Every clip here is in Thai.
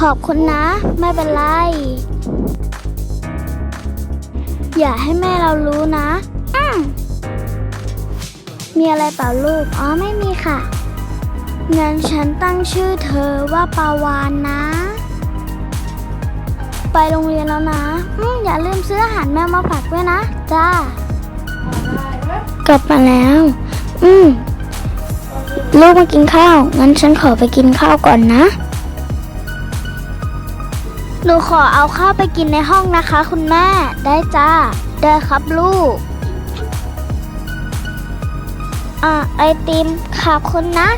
ขอบคุณนะ ไม่เป็นไร อย่าให้แม่เรารู้นะ อืมมีอะไรเปล่าลูก อ๋อไม่มีค่ะ งั้นฉันตั้งชื่อเธอว่าปาวานนะ ไปโรงเรียนแล้วนะอืมอย่าลืมซื้ออาหารแมวมาฝากด้วยนะ จ้า กลับมาแล้ว อืม ลูกมากินข้าว งั้นฉันขอไปกินข้าวก่อนนะ หนูขอเอาข้าวไปกินในห้องนะคะ คุณแม่ ได้จ้า ได้ครับลูก อ่าไอติมขอบคุณนะ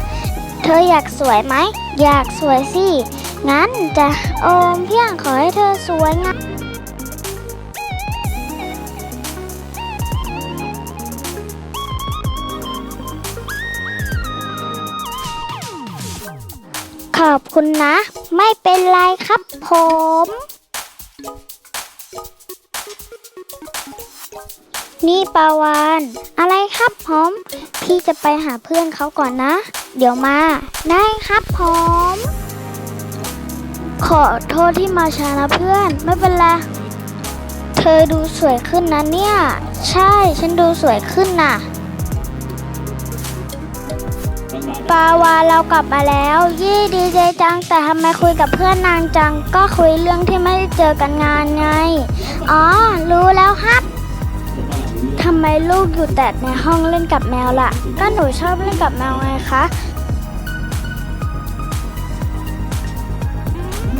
เธออยากสวยไหม อยากสวยสิ งั้นจะโอมเพียงขอให้เธอสวยนะ ขอบคุณนะ ไม่เป็นไรครับผม นี่ปาวาน อะไรครับผม พี่จะไปหาเพื่อนเขาก่อนนะ เดี๋ยวมา ได้ครับผม ขอโทษที่มาช้านะเพื่อน ไม่เป็นไร เธอดูสวยขึ้นนะเนี่ย ใช่ ฉันดูสวยขึ้นน่ะ ปาวาเรากลับมาแล้ว ยี่ดีใจจังแต่ทำไมคุยกับเพื่อนนานจัง ก็คุยเรื่องที่ไม่ได้เจอกันงานไง อ๋อ รู้แล้วครับทำไมลูกอยู่แต่ในห้องเล่นกับแมวล่ะ ก็หนูชอบเล่นกับแมวไงคะ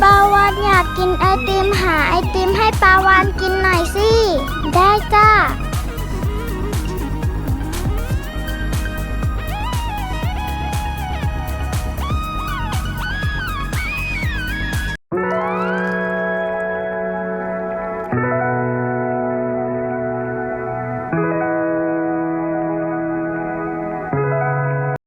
ปาวานอยากกินไอติมหาไอติมให้ปาวานกินหน่อยสิ ได้จ้า Bye.